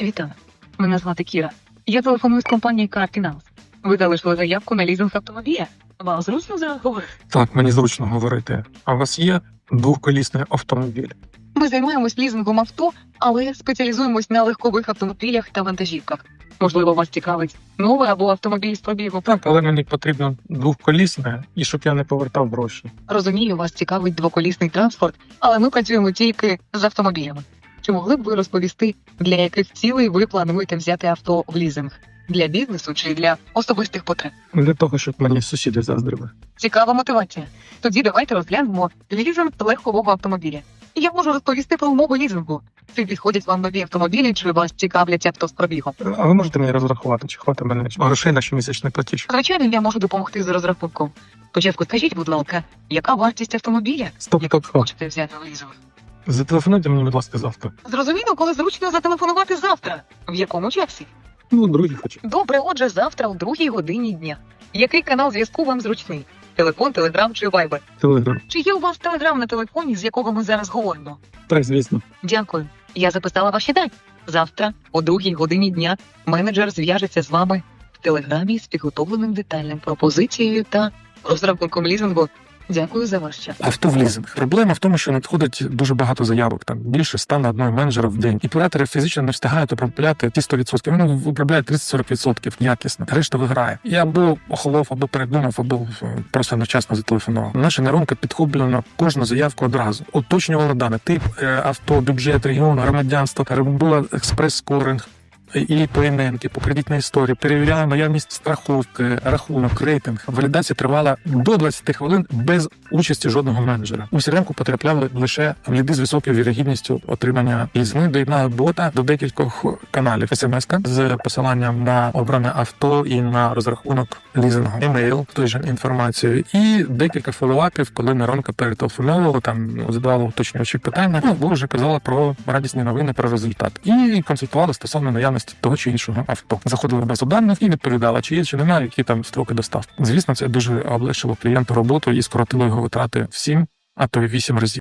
Вітаю. Мене звати Кіра. Я телефоную з компанії Car Finance. Ви залишили заявку на лізинг автомобіля. Вам зручно зараз говорити? Так, мені зручно говорити. А у вас є двохколісний автомобіль? Ми займаємось лізингом авто, але спеціалізуємось на легкових автомобілях та вантажівках. Можливо, вас цікавить новий або автомобіль з пробігом. Так, але мені потрібно двохколісне і щоб я не повертав гроші. Розумію, вас цікавить двоколісний транспорт, але ми працюємо тільки з автомобілями. Чи могли б ви розповісти, для яких цілей ви плануєте взяти авто в лізинг? Для бізнесу чи для особистих потреб? Для того, щоб мені сусіди заздрили. Цікава мотивація. Тоді давайте розглянемо лізинг легкового автомобіля. Я можу розповісти про умови лізингу. Чи підходять вам нові автомобілі, чи вас цікавлять авто з пробігом? А ви можете мені розрахувати, чи хватить мене грошей на щомісячний платіж? Звичайно, я можу допомогти з розрахунком. Спочатку скажіть, будь ласка, яка вартість автомобіля, Стоп, який стоп, стоп. хочете взяти в лізинг? Зателефонуйте мені, будь ласка, завтра. Зрозуміло, коли зручно зателефонувати завтра. В якому часі? Ну, другі хочу. Добре, отже, завтра о другій годині дня. Який канал зв'язку вам зручний? Телефон, телеграм чи вайбер? Телеграм. Чи є у вас телеграм на телефоні, з якого ми зараз говоримо? Так, звісно. Дякую. Я записала ваші дані. Завтра, о другій годині дня, менеджер зв'яжеться з вами в телеграмі з підготовленим детальним пропозицією та розрахунком лізингу. Дякую за ваш час. Авто в лізинг. Проблема в тому, що надходить дуже багато заявок, там більше ста на одного менеджера в день. І оператори фізично не встигають обробляти ті 100%. Вони обробляють 30-40% якісно. Решта виграє. Я або охолов, або передумав, або е, просто невчасно зателефонував. Наша нейронка підхоплювала кожну заявку одразу. Уточнювала дані, тип е, авто, бюджет, регіон, громадянство, робила експрес-скоринг. І по іменки, по кредитній історії, перевіряли наявність страховки, рахунок, рейтинг. Валідація тривала до 20 хвилин без участі жодного менеджера. У сіренку потрапляли лише ліди з високою вірогідністю отримання із Ми доєднали бота до декількох каналів. смс з посиланням на обране авто і на розрахунок лізингу, емейл той же інформацією, і декілька фоллоуапів, коли нейронка перетелефонувала, там задавала уточнювачі питання. Ну, ви вже казали про радісні новини про результат і консультували стосовно наявності того чи іншого авто. Заходили в базу даних і відповідала, чи є чи немає, які там строки доставки. Звісно, це дуже облегшило клієнту роботу і скоротило його витрати в 7, а то й 8 разів.